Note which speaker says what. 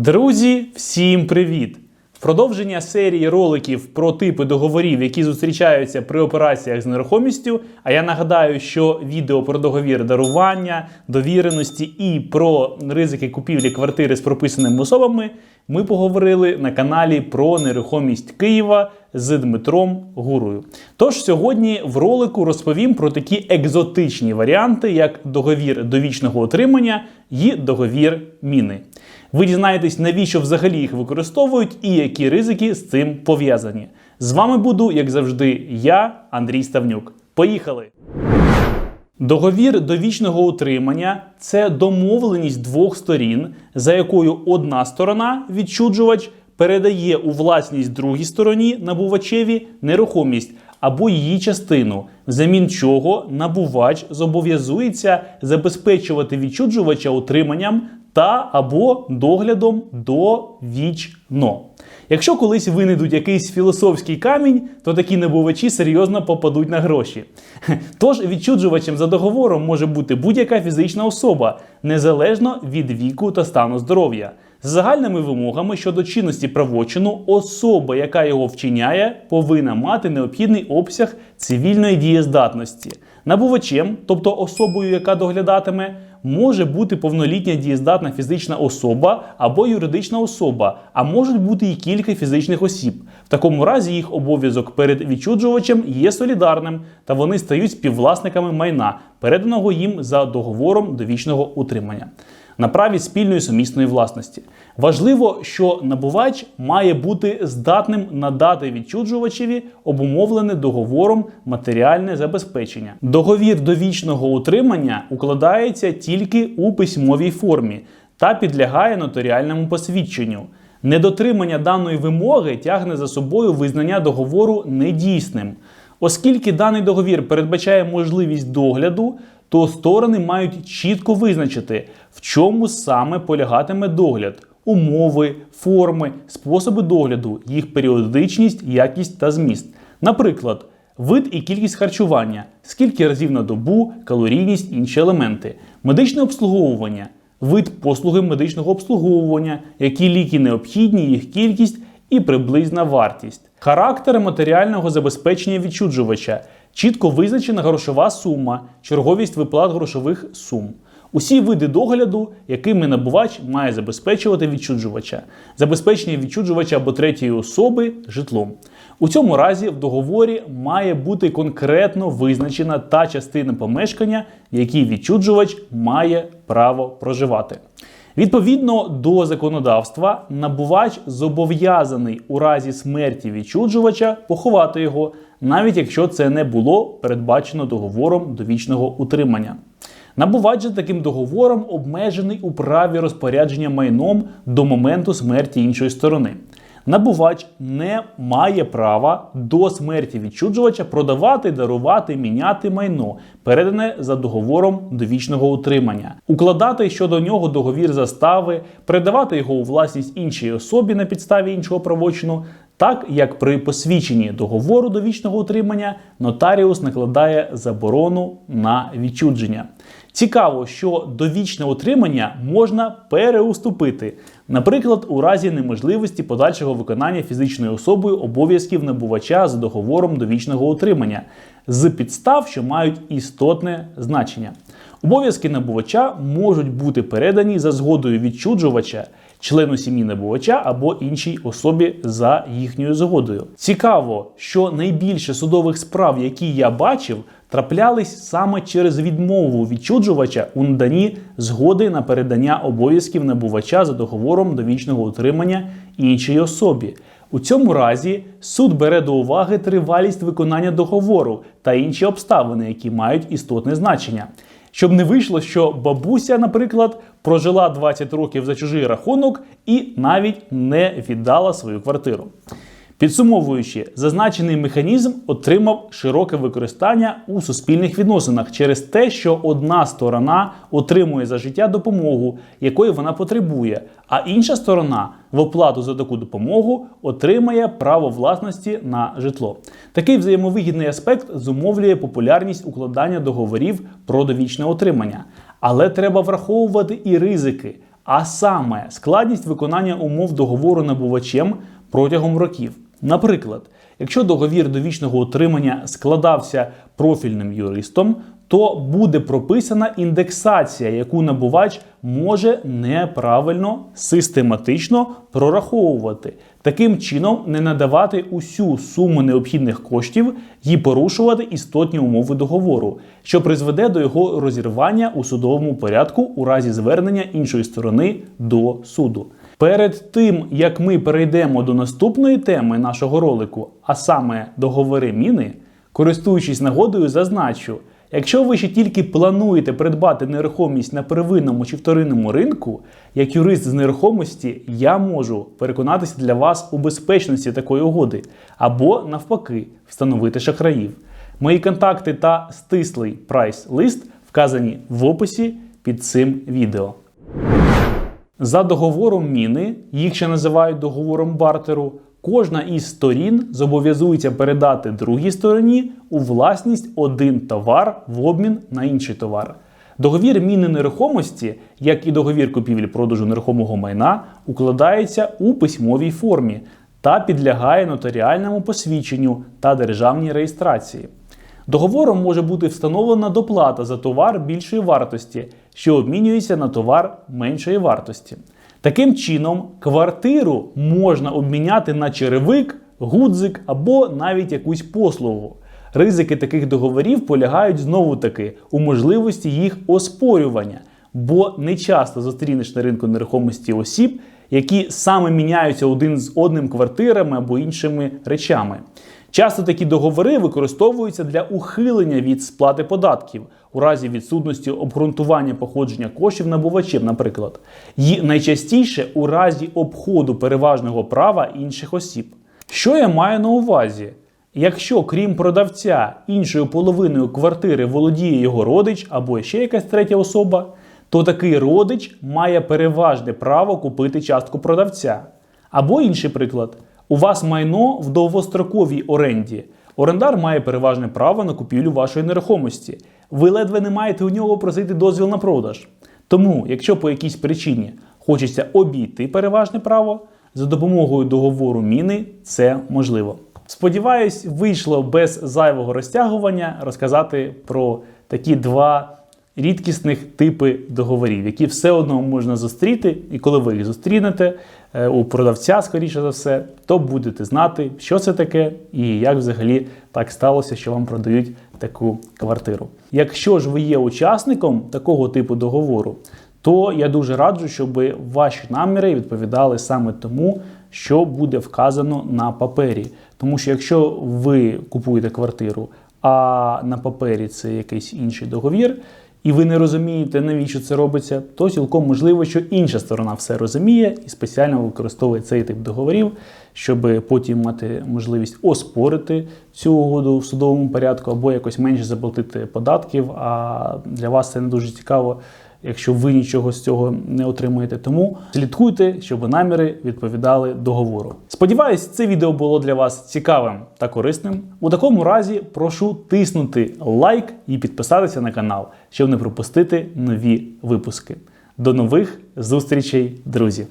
Speaker 1: Друзі, всім привіт! В продовження серії роликів про типи договорів, які зустрічаються при операціях з нерухомістю. А я нагадаю, що відео про договір дарування, довіреності і про ризики купівлі квартири з прописаними особами ми поговорили на каналі про нерухомість Києва з Дмитром Гурою. Тож сьогодні в ролику розповім про такі екзотичні варіанти, як договір довічного отримання і договір міни. Ви дізнаєтесь, навіщо взагалі їх використовують і які ризики з цим пов'язані. З вами буду, як завжди, я, Андрій Ставнюк. Поїхали! Договір довічного утримання це домовленість двох сторін, за якою одна сторона, відчуджувач, передає у власність другій стороні набувачеві нерухомість або її частину, взамін чого набувач зобов'язується забезпечувати відчуджувача утриманням та або доглядом довічно. Якщо колись винайдуть якийсь філософський камінь, то такі набувачі серйозно попадуть на гроші. Тож відчуджувачем за договором може бути будь-яка фізична особа, незалежно від віку та стану здоров'я. З загальними вимогами щодо чинності правочину, особа, яка його вчиняє, повинна мати необхідний обсяг цивільної дієздатності. Набувачем, тобто особою, яка доглядатиме, може бути повнолітня дієздатна фізична особа або юридична особа, а можуть бути і кілька фізичних осіб. В такому разі їх обов'язок перед відчуджувачем є солідарним, та вони стають співвласниками майна, переданого їм за договором довічного утримання. На праві спільної сумісної власності важливо, що набувач має бути здатним надати відчуджувачеві обумовлене договором матеріальне забезпечення. Договір довічного утримання укладається тільки у письмовій формі та підлягає нотаріальному посвідченню. Недотримання даної вимоги тягне за собою визнання договору недійсним. Оскільки даний договір передбачає можливість догляду, то сторони мають чітко визначити, в чому саме полягатиме догляд, умови, форми, способи догляду, їх періодичність, якість та зміст. Наприклад, вид і кількість харчування, скільки разів на добу, калорійність, інші елементи, медичне обслуговування, вид послуги медичного обслуговування, які ліки необхідні, їх кількість і приблизна вартість, характер матеріального забезпечення відчуджувача, чітко визначена грошова сума, черговість виплат грошових сум. Усі види догляду, якими набувач має забезпечувати відчуджувача, забезпечення відчуджувача або третьої особи житлом. У цьому разі в договорі має бути конкретно визначена та частина помешкання, в якій відчуджувач має право проживати. Відповідно до законодавства, набувач зобов'язаний у разі смерті відчуджувача поховати його, навіть якщо це не було передбачено договором довічного утримання. Набувач таким договором обмежений у праві розпорядження майном до моменту смерті іншої сторони. Набувач не має права до смерті відчуджувача продавати, дарувати, міняти майно, передане за договором довічного утримання, укладати щодо нього договір застави, передавати його у власність іншій особі на підставі іншого правочину. Так як при посвідченні договору довічного утримання нотаріус накладає заборону на відчудження. Цікаво, що довічне утримання можна переуступити, наприклад, у разі неможливості подальшого виконання фізичною особою обов'язків набувача за договором довічного утримання з підстав, що мають істотне значення. Обов'язки набувача можуть бути передані за згодою відчуджувача, члену сім'ї набувача або іншій особі за їхньою згодою. Цікаво, що найбільше судових справ, які я бачив, траплялись саме через відмову відчуджувача у наданні згоди на передання обов'язків набувача за договором довічного утримання іншій особі. У цьому разі суд бере до уваги тривалість виконання договору та інші обставини, які мають істотне значення. Щоб не вийшло, що бабуся, наприклад, прожила 20 років за чужий рахунок і навіть не віддала свою квартиру. Підсумовуючи, зазначений механізм отримав широке використання у суспільних відносинах через те, що одна сторона отримує за життя допомогу, якої вона потребує, а інша сторона в оплату за таку допомогу отримає право власності на житло. Такий взаємовигідний аспект зумовлює популярність укладання договорів про довічне отримання. Але треба враховувати і ризики. а саме складність виконання умов договору набувачем протягом років. Наприклад, якщо договір довічного утримання складався профільним юристом, то буде прописана індексація, яку набувач може неправильно систематично прораховувати. Таким чином не надавати усю суму необхідних коштів і порушувати істотні умови договору, що призведе до його розірвання у судовому порядку у разі звернення іншої сторони до суду. Перед тим як ми перейдемо до наступної теми нашого ролику, а саме договори міни, користуючись нагодою, зазначу. Якщо ви ще тільки плануєте придбати нерухомість на первинному чи вторинному ринку, як юрист з нерухомості, я можу переконатися для вас у безпечності такої угоди або, навпаки, встановити шахраїв. Мої контакти та стислий прайс-лист вказані в описі під цим відео. За договором міни, їх ще називають договором бартеру, кожна із сторін зобов'язується передати другій стороні у власність один товар в обмін на інший товар. Договір міни нерухомості, як і договір купівлі-продажу нерухомого майна, укладається у письмовій формі та підлягає нотаріальному посвідченню та державній реєстрації. Договором може бути встановлена доплата за товар більшої вартості, що обмінюється на товар меншої вартості. Таким чином, квартиру можна обміняти на черевик, гудзик або навіть якусь послугу. Ризики таких договорів полягають знову таки у можливості їх оспорювання, бо не часто зустрінеш на ринку нерухомості осіб, які саме міняються один з одним квартирами або іншими речами. Часто такі договори використовуються для ухилення від сплати податків у разі відсутності обґрунтування походження коштів набувачів, наприклад, і найчастіше у разі обходу переважного права інших осіб. Що я маю на увазі? Якщо, крім продавця, іншою половиною квартири володіє його родич або ще якась третя особа, то такий родич має переважне право купити частку продавця. Або інший приклад. У вас майно в довгостроковій оренді. Орендар має переважне право на купівлю вашої нерухомості. Ви ледве не маєте у нього просити дозвіл на продаж. Тому, якщо по якійсь причині хочеться обійти переважне право, за допомогою договору міни це можливо. Сподіваюсь, вийшло без зайвого розтягування розказати про такі два рідкісних типи договорів, які все одно можна зустріти, і коли ви їх зустрінете е, у продавця, скоріше за все, то будете знати, що це таке і як взагалі так сталося, що вам продають таку квартиру. Якщо ж ви є учасником такого типу договору, то я дуже раджу, щоб ваші наміри відповідали саме тому, що буде вказано на папері. Тому що якщо ви купуєте квартиру, а на папері це якийсь інший договір, і ви не розумієте, навіщо це робиться, то цілком можливо, що інша сторона все розуміє і спеціально використовує цей тип договорів, щоб потім мати можливість оспорити цю угоду в судовому порядку або якось менше заплатити податків. А для вас це не дуже цікаво. Якщо ви нічого з цього не отримуєте, тому слідкуйте, щоб наміри відповідали договору. Сподіваюсь, це відео було для вас цікавим та корисним. У такому разі прошу тиснути лайк і підписатися на канал, щоб не пропустити нові випуски. До нових зустрічей, друзі!